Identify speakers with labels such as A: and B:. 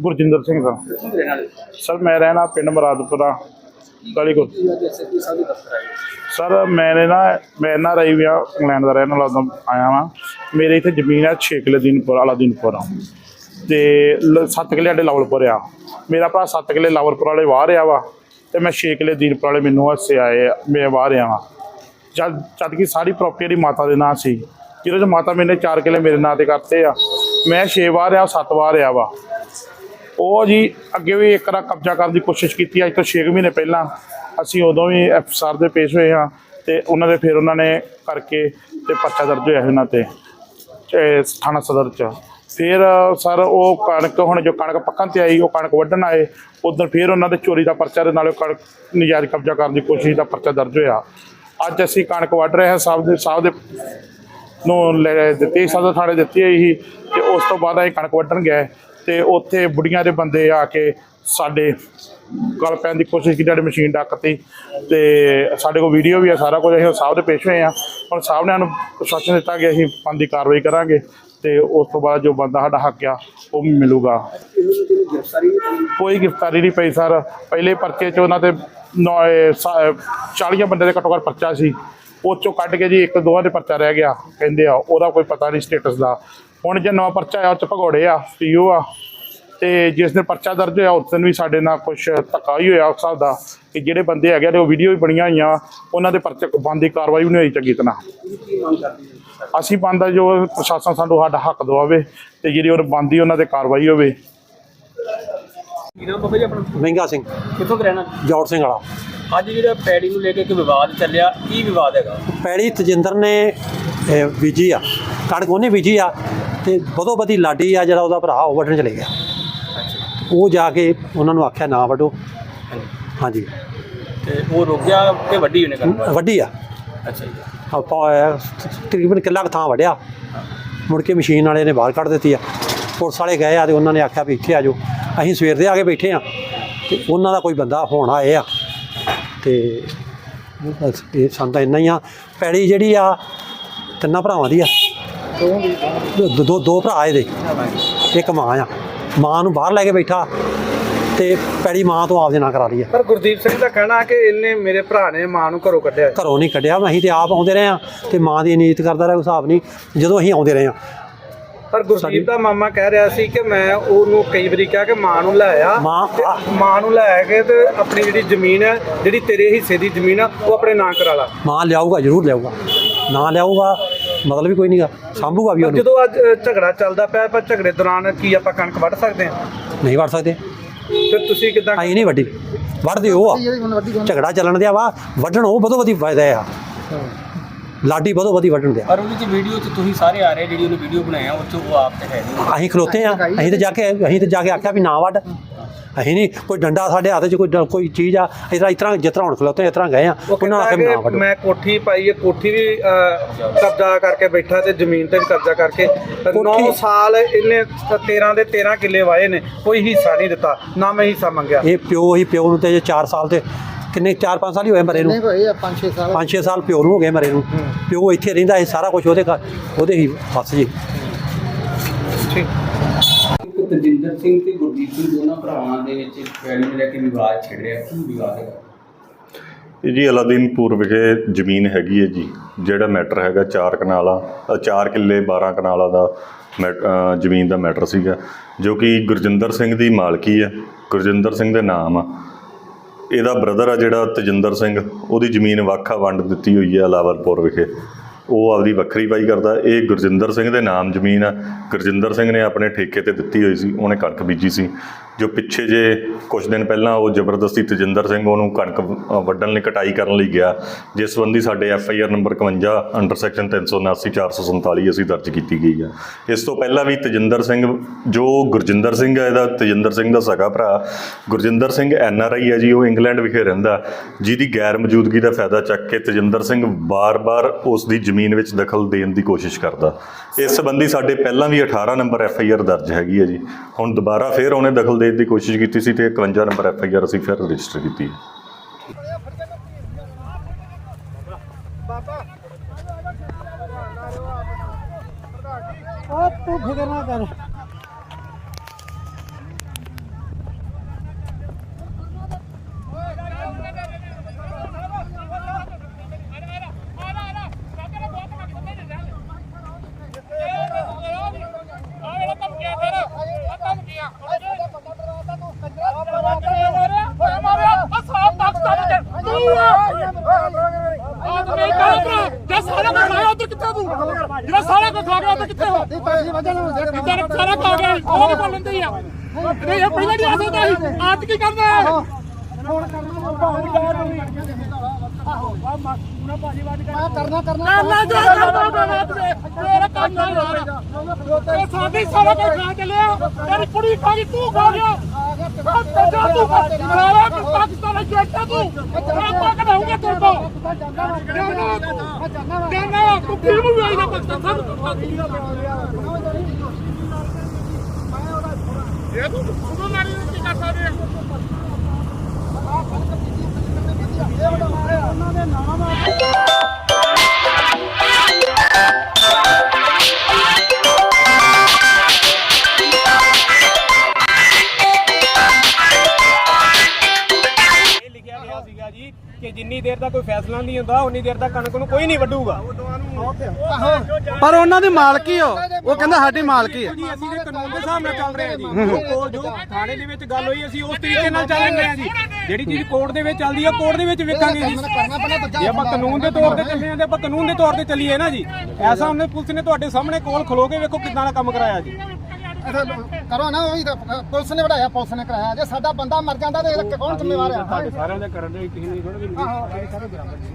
A: ਗੁਰਜਿੰਦਰ ਸਿੰਘ ਦਾ। Sir ਮੈਂ ਰਹਿਣਾ ਪਿੰਡ ਮਰਾਦਪੁਰਾ ਗਲੀ ਕੋ
B: ਕੀ
A: ਸਰ ਮੈਂ ਨਾ ਮੈਂ ਨਾ ਰਹੀ ਵਿਆ ਇੰਗਲੈਂਡ ਦਾ ਰਹਿਣ ਵਾਲਾ ਆਇਆ ਵਾਂ। ਮੇਰੇ ਇੱਥੇ ਜ਼ਮੀਨ ਆ 6 ਕਿੱਲੇ ਦੀਨਪੁਰ ਵਾਲਾ ਦੀਨਪੁਰ ਆ। ਤੇ 7 ਕਿੱਲੇ ਸਾਡੇ ਲਾਵਲਪੁਰ ਆ। ਮੇਰਾ ਭਰਾ 7 ਕਿੱਲੇ ਲਾਵਲਪੁਰ ਵਾਲੇ ਬਾਹਰ ਰਿਹਾ ਵਾ ਤੇ ਮੈਂ 6 ਕਿੱਲੇ ਦੀਨਪੁਰ ਵਾਲੇ ਮੈਨੂੰ ਹੱਸੇ ਆਏ ਆ, ਮੈਂ ਬਾਹਰ ਰਿਹਾ ਵਾਂ। ਜਦ ਜਦ ਕਿ ਸਾਰੀ ਪ੍ਰਾਪਰਟੀ ਦੀ ਮਾਤਾ ਦੇ ਨਾਂ ਸੀ ਜਿਹਦੇ ਚ ਮਾਤਾ ਮੈਨੇ 4 ਕਿੱਲੇ ਮੇਰੇ ਨਾਂ ਤੇ ਕਰਤੇ ਆ। ਮੈਂ 6 ਵਾਰ ਰਿਹਾ 7 ਵਾਰ ਰਿਹਾ ਵਾ। ਉਹ ਜੀ ਅੱਗੇ ਵੀ ਇੱਕ ਵਾਰ ਕਬਜ਼ਾ ਕਰਨ ਦੀ ਕੋਸ਼ਿਸ਼ ਕੀਤੀ ਅੱਜ ਤੋਂ 6 ਮਹੀਨੇ ਪਹਿਲਾਂ ਅਸੀਂ ਉਦੋਂ ਵੀ ਅਫਸਰ ਦੇ ਪੇਸ਼ ਹੋਏ ਹਾਂ ਤੇ ਉਹਨਾਂ ਦੇ ਫਿਰ ਉਹਨਾਂ ਨੇ ਕਰਕੇ ਤੇ ਪਰਚਾ ਦਰਜ ਹੋਇਆ ਉਹਨਾਂ ਤੇ ਥਾਣਾ ਸਦਰ ਚ। ਫਿਰ ਸਰ ਉਹ ਕਣਕ ਹੁਣ ਜੋ ਕਣਕ ਪੱਕਣ ਤੇ ਆਈ, ਉਹ ਕਣਕ ਵੱਢਣ ਆਏ, ਉਦੋਂ ਫਿਰ ਉਹਨਾਂ ਦੇ ਚੋਰੀ ਦਾ ਪਰਚਾ ਦੇ ਨਾਲੇ ਕਣਕ ਨਜਾਇਜ਼ ਕਬਜ਼ਾ ਕਰਨ ਦੀ ਕੋਸ਼ਿਸ਼ ਦਾ ਪਰਚਾ ਦਰਜ ਹੋਇਆ। ਅੱਜ ਅਸੀਂ ਕਣਕ ਵੱਢ ਰਹੇ ਹਾਂ ਸਾਹਿਬ ਦੇ ਸਾਹਿਬ ਦੇ ਨੂੰ ਲੈ ਦਿੱਤੀ ਸਦਰ ਥਾਣੇ ਦਿੱਤੀ ਹੋਈ ਸੀ ਤੇ ਉਸ ਤੋਂ ਬਾਅਦ ਇਹ ਕਣਕ ਵੱਢਣ ਗਏ। ਤੇ ਉੱਥੇ ਬੁੜੀਆਂ ਦੇ ਬੰਦੇ ਆ ਕੇ ਸਾਡੇ ਗੱਲ ਪੈਣ ਦੀ ਕੋਸ਼ਿਸ਼ ਕੀਤੀ, ਸਾਡੀ ਮਸ਼ੀਨ ਡੱਕਤੀ ਤੇ ਸਾਡੇ ਕੋਲ ਵੀਡੀਓ ਵੀ ਆ, ਸਾਰਾ ਕੁਝ ਅਸੀਂ ਸਾਹਿਬ ਦੇ ਪੇਸ਼ ਹੋਏ ਆ। ਹੁਣ ਸਾਹਿਬ ਨੇ ਸਾਨੂੰ ਪ੍ਰਸ਼ਾਸਨ ਦਿੱਤਾ ਕਿ ਅਸੀਂ ਬੰਦੀ ਕਾਰਵਾਈ ਕਰਾਂਗੇ ਤੇ ਉਸ ਤੋਂ ਬਾਅਦ ਜੋ ਬੰਦਾ ਸਾਡਾ ਹੱਕ ਆ, ਉਹ ਵੀ ਮਿਲੂਗਾ।
B: ਕੋਈ ਗ੍ਰਿਫਤਾਰੀ ਨਹੀਂ
A: ਪਈ ਸਰ। ਪਹਿਲੇ ਪਰਚੇ 'ਚ ਉਹਨਾਂ ਤੇ ਨੌ- ਇਹ, ਸਾ- 40 ਬੰਦੇ ਦੇ ਘੱਟੋ ਘੱਟ ਪਰਚਾ ਸੀ। ਉਹ 'ਚੋਂ ਕੱਢ ਕੇ ਜੀ ਇੱਕ ਦੋਹਾਂ ਦੇ ਪਰਚਾ ਰਹਿ ਗਿਆ, ਕਹਿੰਦੇ ਆ, ਉਹਦਾ ਕੋਈ ਪਤਾ ਨਹੀਂ ਸਟੇਟਸ ਦਾ। ਹੁਣ ਜੇ ਨਵਾਂ ਪਰਚਾ ਆ ਉਹ 'ਚ ਭਗੌੜੇ ਆ ਪੀਓ ਆ ਤੇ ਜਿਸ ਦਿਨ ਪਰਚਾ ਦਰਜ ਹੋਇਆ ਉਸ ਦਿਨ ਵੀ ਸਾਡੇ ਨਾਲ ਕੁਝ ਧੱਕਾ ਹੀ ਹੋਇਆ ਉਸ ਹਿਸਾਬ ਦਾ ਕਿ ਜਿਹੜੇ ਬੰਦੇ ਹੈਗੇ ਨੇ ਉਹ ਵੀਡੀਓ ਵੀ ਬਣੀਆਂ ਹੋਈਆਂ ਉਹਨਾਂ ਦੇ ਪਰਚੇ ਬੰਦੀ ਕਾਰਵਾਈ ਵੀ ਨਹੀਂ ਹੋਈ ਚੰਗੀ ਤਰ੍ਹਾਂ। ਅਸੀਂ ਬੰਦਾ ਜੋ ਪ੍ਰਸ਼ਾਸਨ ਸਾਨੂੰ ਸਾਡਾ ਹੱਕ ਦਵਾਵੇ ਤੇ ਜਿਹੜੀ ਉਹ ਬੰਦੀ ਉਹਨਾਂ ਤੇ ਕਾਰਵਾਈ ਹੋਵੇ।
C: ਮਹਿੰਗਾ ਸਿੰਘ।
B: ਕਿੱਥੋਂ ਦੇ ਰਹਿਣਾ?
C: ਜੌੜ ਸਿੰਘ ਵਾਲਾ।
B: ਅੱਜ ਜਿਹੜਾ ਪੈੜੀ ਨੂੰ ਲੈ ਕੇ ਇੱਕ ਵਿਵਾਦ ਚੱਲਿਆ ਕੀ ਵਿਵਾਦ ਹੈਗਾ?
C: ਪੈੜੀ ਤਜਿੰਦਰ ਨੇ ਬੀਜੀ ਆ। ਕਣਕ ਉਹਨੇ ਬੀਜੀ ਆ। ਤੇ ਬਦੋ ਬਦੀ ਲਾਡੀ ਆ ਜਿਹੜਾ ਉਹਦਾ ਭਰਾ ਉਹ ਵੱਢਣ ਚਲੇ ਗਿਆ। ਉਹ ਜਾ ਕੇ ਉਹਨਾਂ ਨੂੰ ਆਖਿਆ ਨਾ ਵੱਢੋ। ਹਾਂਜੀ।
B: ਤੇ ਉਹ ਰੁਕ ਗਿਆ ਕਿ ਵੱਡੀ ਉਹਨੇ ਕਰ
C: ਵੱਡੀ ਆ।
B: ਅੱਛਾ ਜੀ।
C: ਆਪਾਂ ਤਕਰੀਬਨ ਕਿੱਲਾ ਥਾਂ ਵੱਢਿਆ। ਮੁੜ ਕੇ ਮਸ਼ੀਨ ਵਾਲੇ ਨੇ ਬਾਹਰ ਕੱਢ ਦਿੱਤੀ ਆ। ਪੁਲਿਸ ਵਾਲੇ ਗਏ ਆ ਤੇ ਉਹਨਾਂ ਨੇ ਆਖਿਆ ਵੀ ਇੱਥੇ ਆ ਜਾਓ। ਅਸੀਂ ਸਵੇਰ ਦੇ ਆ ਕੇ ਬੈਠੇ ਆ। ਤੇ ਉਹਨਾਂ ਦਾ ਕੋਈ ਬੰਦਾ ਹੋਣ ਆਏ ਆ। ਤੇ ਇਹ ਸਾਨੂੰ ਤਾਂ ਇੰਨਾ ਹੀ ਆ। ਪੈੜੀ ਜਿਹੜੀ ਆ ਤਿੰਨਾਂ ਭਰਾਵਾਂ ਦੀ ਆ। ਦੋ ਦੋ ਭਰਾ ਇਹਦੇ। ਇੱਕ ਮਾਂ ਆ। ਮਾਂ ਨੂੰ ਬਾਹਰ ਲੈ ਕੇ ਬੈਠਾ ਤੇ ਪੈੜੀ ਮਾਂ ਤੋਂ ਆਪਦੇ ਨਾਂ ਕਰਾ ਲਈ
D: ਪਰ ਗੁਰਦੀਪ ਸਿੰਘ ਦਾ ਕਹਿਣਾ ਕਿ ਇਹਨੇ ਮੇਰੇ ਭਰਾ ਨੇ ਮਾਂ ਨੂੰ ਘਰੋਂ ਕੱਢਿਆ
C: ਘਰੋਂ ਨਹੀਂ ਕੱਢਿਆ ਅਸੀਂ ਤੇ ਆਪ ਆਉਂਦੇ ਰਹੇ ਆ ਤੇ ਮਾਂ ਦੀ ਨੀਤ ਕਰਦਾ ਰਿਹਾ ਹਿਸਾਬ ਨਹੀਂ। ਜਦੋਂ ਅਸੀਂ ਆਉਂਦੇ ਰਹੇ ਆ
D: ਪਰ ਗੁਰਦੀਪ ਦਾ ਮਾਮਾ ਕਹਿ ਰਿਹਾ ਸੀ ਕਿ ਮੈਂ ਉਹਨੂੰ ਕਈ ਵਾਰੀ ਕਿਹਾ ਕਿ ਮਾਂ ਨੂੰ ਲੈ ਆ।
C: ਮਾਂ
D: ਨੂੰ ਲੈ ਕੇ ਤੇ ਆਪਣੀ ਜਿਹੜੀ ਜ਼ਮੀਨ ਹੈ ਜਿਹੜੀ ਤੇਰੇ ਹਿੱਸੇ ਦੀ ਜ਼ਮੀਨ ਆ ਉਹ ਆਪਣੇ ਨਾਂ ਕਰਾ ਲਾ।
C: ਮਾਂ ਲਿਆਊਗਾ ਜ਼ਰੂਰ ਲਿਆਊਗਾ। ਨਾ ਲਿਆਊਗਾ ਮਤਲਬ ਵੀ ਕੋਈ ਨਹੀਂਗਾ ਸਾਂਭੂਗਾ ਵੀ ਉਹਨੂੰ।
D: ਜਦੋਂ ਅੱਜ ਝਗੜਾ ਚੱਲਦਾ ਪਿਆ ਪਰ ਝਗੜੇ ਦੌਰਾਨ ਕੀ ਆਪਾਂ ਕਣਕ ਵੱਢ ਸਕਦੇ ਹਾਂ?
C: ਨਹੀਂ ਵੜ ਸਕਦੇ।
D: ਫਿਰ ਤੁਸੀਂ ਕਿਦਾਂ
C: ਅਸੀਂ ਨਹੀਂ ਵੱਡੀ ਵੜਦੇ ਉਹ ਆ। ਝਗੜਾ ਚੱਲਣ ਦਿਆ ਵਾ ਵੱਢਣ ਉਹ ਬਦੋ ਬਦੀ ਫਾਇਦਾ ਆ। ਲਾਡੀ ਬਦੋ ਬਦੀ ਵੱਢਣ ਦਿਆ।
B: ਪਰ ਉਹਦੀ ਚ ਵੀਡੀਓ ਚ ਤੁਸੀਂ ਸਾਰੇ ਆ ਰਹੇ ਜਿਹੜੀ ਉਹਨੇ ਵੀਡੀਓ ਬਣਾਇਆ ਉਹ ਚ ਉਹ ਆਪ ਤੇ ਹੈ ਨਹੀਂ
C: ਅਸੀਂ ਖਲੋਤੇ ਆ ਅਸੀਂ ਤੇ ਜਾ ਕੇ ਅਸੀਂ ਤੇ ਜਾ ਕੇ ਆਖਿਆ ਵੀ ਨਾ ਵੱਢ। ਅਸੀਂ ਨਹੀਂ ਕੋਈ ਡੰਡਾ ਸਾਡੇ ਹੱਥ 'ਚ ਕੋਈ ਡ- ਕੋਈ ਚੀਜ਼ ਆ ਇਸ ਤਰ੍ਹਾਂ ਇਸ ਤਰ੍ਹਾਂ ਜਿਸ ਤਰ੍ਹਾਂ ਹੁਣ ਖਲੋਤੇ ਇਸ ਤਰ੍ਹਾਂ ਗਏ ਆ
D: ਉਹ
C: ਉਹਨਾਂ
D: ਕਹਿੰਦਾ
C: ਨਾ
D: ਕਿ
C: ਵੱਢੋ
D: ਮੈਂ ਕੋਠੀ ਪਾਈ ਹੈ ਕੋਠੀ ਵੀ ਕਬਜ਼ਾ ਕਰਕੇ ਬੈਠਾ ਤੇ ਜ਼ਮੀਨ ਤੇ ਵੀ ਕਬਜ਼ਾ ਕਰਕੇ 9
C: ਕੋਠੀ-
D: ਸਾਲ ਇਹਨੇ 13 ਦੇ 13 ਕਿੱਲੇ ਵਾਏ ਨੇ ਕੋਈ ਹਿੱਸਾ ਨਹੀਂ ਦਿੱਤਾ ਨਾ ਮੈਂ ਹਿੱਸਾ ਮੰਗਿਆ।
C: ਇਹ ਪਿਓ ਹੀ ਪਿਓ ਨੂੰ ਤੇ 4 ਸਾਲ ਤੇ ਕਿੰਨੇ 4-5 ਸਾਲ ਹੀ ਹੋਏ ਮਰੇ ਨੂੰ?
E: ਨਹੀਂ ਭਾਈ 5-6 ਸਾਲ।
C: 5-6 ਸਾਲ ਪਿਓ ਨੂੰ ਹੋ ਗਏ ਮਰੇ ਨੂੰ। ਪਿਓ ਇੱਥੇ ਰਹਿੰਦਾ ਇਹ ਸਾਰਾ ਕੁਝ ਉਹਦੇ ਘਰ ਉਹਦੇ ਹੀ ਹੱਥ ਜੀ।
B: ਇੱਕ ਤਜਿੰਦਰ ਸਿੰਘ ਤੇ ਗੁਰਦੀਪ ਸਿੰਘ ਦੋਨਾਂ ਭਰਾਵਾਂ ਦੇ ਵਿੱਚ ਪੈੜੀ ਨੂੰ ਲੈ ਕੇ ਵਿਵਾਦ ਛਿੜ ਰਿਹਾ ਕੀ ਵਿਵਾਦ ਹੈਗਾ?
F: ਇਹ ਜੀ ਅਲਾਦੀਨਪੁਰ ਵਿਖੇ ਜ਼ਮੀਨ ਹੈਗੀ ਹੈ ਜੀ, ਜਿਹੜਾ ਮੈਟਰ ਹੈਗਾ 4 ਕਨਾਲਾ 4 ਕਿੱਲੇ 12 ਕਨਾਲਾ ਦਾ ਮੈਟ- ਜ਼ਮੀਨ ਦਾ ਮੈਟਰ ਸੀਗਾ, ਜੋ ਕਿ ਗੁਰਜਿੰਦਰ ਸਿੰਘ ਦੀ ਮਾਲਕੀ ਹੈ, ਗੁਰਜਿੰਦਰ ਸਿੰਘ ਦੇ ਨਾਮ ਆ। ਇਹਦਾ ਬ੍ਰਦਰ ਆ ਜਿਹੜਾ ਤਜਿੰਦਰ ਸਿੰਘ, ਉਹਦੀ ਜ਼ਮੀਨ ਵਾਖਾ ਵੰਡ ਦਿੱਤੀ ਹੋਈ ਹੈ ਅਲਾਵਰਪੁਰ ਵਿਖੇ। ਉਹ ਆਪਦੀ ਵੱਖਰੀ ਵਾਈ ਕਰਦਾ। ਇਹ ਗੁਰਜਿੰਦਰ ਸਿੰਘ ਦੇ ਨਾਮ ਜ਼ਮੀਨ ਆ। ਗੁਰਜਿੰਦਰ ਸਿੰਘ ਨੇ ਆਪਣੇ ਠੇਕੇ ਤੇ ਦਿੱਤੀ ਹੋਈ ਸੀ। ਉਹਨੇ ਕਣਕ ਬੀਜੀ ਸੀ। ਜੋ ਪਿੱਛੇ ਜੇ ਕੁਝ ਦਿਨ ਪਹਿਲਾਂ ਉਹ ਜ਼ਬਰਦਸਤੀ ਤਜਿੰਦਰ ਸਿੰਘ ਉਹਨੂੰ ਕਣਕ ਵੱਢਣ ਲਈ ਕਟਾਈ ਕਰਨ ਲਈ ਗਿਆ, ਜਿਸ ਸੰਬੰਧੀ ਸਾਡੇ F I R number 51 under section 379 447 ਅਸੀਂ ਦਰਜ ਕੀਤੀ ਗਈ ਆ। ਇਸ ਤੋਂ ਪਹਿਲਾਂ ਵੀ ਤਜਿੰਦਰ ਸਿੰਘ, ਜੋ ਗੁਰਜਿੰਦਰ ਸਿੰਘ ਹੈ ਇਹਦਾ ਤਜਿੰਦਰ ਸਿੰਘ ਦਾ ਸਗਾ ਭਰਾ, Gurjinder Singh N R I ਹੈ ਜੀ, ਉਹ ਇੰਗਲੈਂਡ ਵਿਖੇ ਰਹਿੰਦਾ, ਜਿਹਦੀ ਗੈਰ ਮੌਜੂਦਗੀ ਦਾ ਫਾਇਦਾ ਚੱਕ ਕੇ ਤਜਿੰਦਰ ਸਿੰਘ ਬਾਰ-ਬਾਰ ਉਸ ਦੀ ਜ਼ਮੀਨ ਵਿੱਚ ਦਖਲ ਦੇਣ ਦੀ ਕੋਸ਼ਿਸ਼ ਕਰਦਾ। ਇਸ ਸੰਬੰਧੀ ਸਾਡੇ ਪਹਿਲਾਂ ਵੀ 18 ਨੰਬਰ ਐਫ ਆਈ ਆਰ ਦਰਜ ਹੈਗੀ ਹੈ ਜੀ, ਹੁਣ ਦੁਬਾਰਾ ਫੇਰ ਉਹਨੇ ਦਖਲ ਦੇ ਦੇਣ ਦੀ ਕੋਸ਼ਿਸ਼ ਕੀਤੀ ਸੀ ਤੇ 51 ਨੰਬਰ ਐਫ ਆਈ ਆਰ ਅਸੀਂ ਫਿਰ ਰਜਿਸਟਰ ਕੀਤੀ ਹੈ।
E: ਉਹ ਤੂੰ ਫਿਕਰ ਨਾ ਕਰ।
A: ਜਿਹੜਾ ਸਾਰਾ ਕੁਝ ਖਾ ਗਿਆ ਉਹ ਕਿੱਥੇ ਹੋ ਤੇਰਾ ਸਾਰਾ ਖਾ ਗਿਆ ਉਹ ਕੀ ਬੋਲਣ ਦੀ ਆ ਨਹੀਂ ਇਹ ਪਹਿਲਾਂ ਨਹੀਂ ਆ ਸਕਦਾ ਸੀ। ਅੱਜ ਕੀ ਕਰਦਾ ਹੈ?
G: ਕਰਨਾ ਕਰਨਾ
A: ਕਰਨਾ ਜੋ ਕਰਦਾ ਕਰਨਾ ਤੇਰਾ ਕੰਮ ਨਾ ਯਾਰ ਇਹ ਸਾਡੀ ਸਾਰਾ ਕੁਝ ਖਾ ਚੱਲਿਆ ਤੇਰੀ ਕੁੜੀ ਖਾ ਗਈ ਤੂੰ ਖਾ ਗਿਆ ਤੇ ਜਾ ਤੂੰ ਮਾਰਾ ਕਿ ਪਾਕਿਸਤਾਨ ਦਾ ਜੱਟਾ ਤੂੰ ਆਪਾਂ ਕਢਾਉਂਗੇ ਤੇਰੇ ਤੋਂ ਕਹਿੰਦਾ ਤੂੰ ਕਿਉਂ ਵੀ ਆਈਦਾ ਪਾਕਿਸਤਾਨ ਸਾਨੂੰ ਇਹ ਤੂੰ ਸੁਣੋ ਮਾਰੀ ਕੀ ਕਰ ਸਕਦੇ ਆ
E: ਇਹ ਕਿ ਜਿੰਨੀ ਦੇਰ ਤੱਕ ਕੋਈ ਫੈਸਲਾ ਨਹੀਂ ਹੁੰਦਾ ਉਨੀ ਦੇਰ ਤੱਕ ਕਣਕ ਨੂੰ ਕੋਈ ਨਹੀਂ ਵੱਢੂਗਾ।
G: ਪਰ ਉਹਨਾਂ ਦੀ ਮਾਲਕੀ ਹੋ ਉਹ ਕਹਿੰਦਾ ਸਾਡੀ ਮਾਲਕੀ ਹੈ
E: ਜੀ ਅਸੀਂ ਤੇ ਕਾਨੂੰਨ ਦੇ ਹਿਸਾਬ ਨਾਲ ਚੱਲ ਰਹੇ ਹਾਂ ਜੀ। ਜੋ ਕੋਰਟ ਜੋ ਥਾਣੇ ਦੇ ਵਿੱਚ ਗੱਲ ਹੋਈ ਅਸੀਂ ਉਸ ਤਰੀਕੇ ਨਾਲ ਚੱਲ ਰਹੇ ਹਾਂ ਜੀ। ਜਿਹੜੀ ਚੀਜ਼ ਕੋਰਟ ਦੇ ਵਿੱਚ ਚੱਲਦੀ ਹੈ ਕੋਰਟ ਦੇ ਵਿੱਚ ਵੇਖਾਂਗੇ ਜੀ। ਜੇ ਆਪਾਂ ਕਾਨੂੰਨ ਦੇ ਤੌਰ ਤੇ ਚੱਲੇ ਹਾਂ ਤੇ ਆਪਾਂ ਕਾਨੂੰਨ ਦੇ ਤੌਰ ਤੇ ਚੱਲੀਏ ਨਾ ਜੀ। ਐਸਾ ਉਹਨੇ ਪੁਲਿਸ ਨੇ ਤੁਹਾਡੇ ਸਾਹਮਣੇ ਕੋਲ ਖਲੋ ਕੇ ਵੇਖੋ ਕਿੱਦਾਂ ਦਾ ਕੰਮ ਕਰਾਇਆ ਜੀ।
G: ਕਰੋ ਨਾ ਉਹੀ ਤਾਂ ਪੁਲਿਸ ਨੇ ਵੜਾਇਆ ਪੁਲਿਸ ਨੇ ਕਰਾਇਆ। ਜੇ ਸਾਡਾ ਬੰਦਾ ਮਰ ਜਾਂਦਾ ਤੇ ਇਹਦਾ ਕੌਣ ਜ਼ਿੰਮੇਵਾਰ ਆ?
E: ਸਾਰਿਆਂ ਦੇ ਕਰਨ ਦੇ ਕਿਸੇ ਨੇ ਥੋੜਾ ਵੀ
G: ਆਹੋ ਸਾਰੇ ਬਰਾਬਰ ਜੀ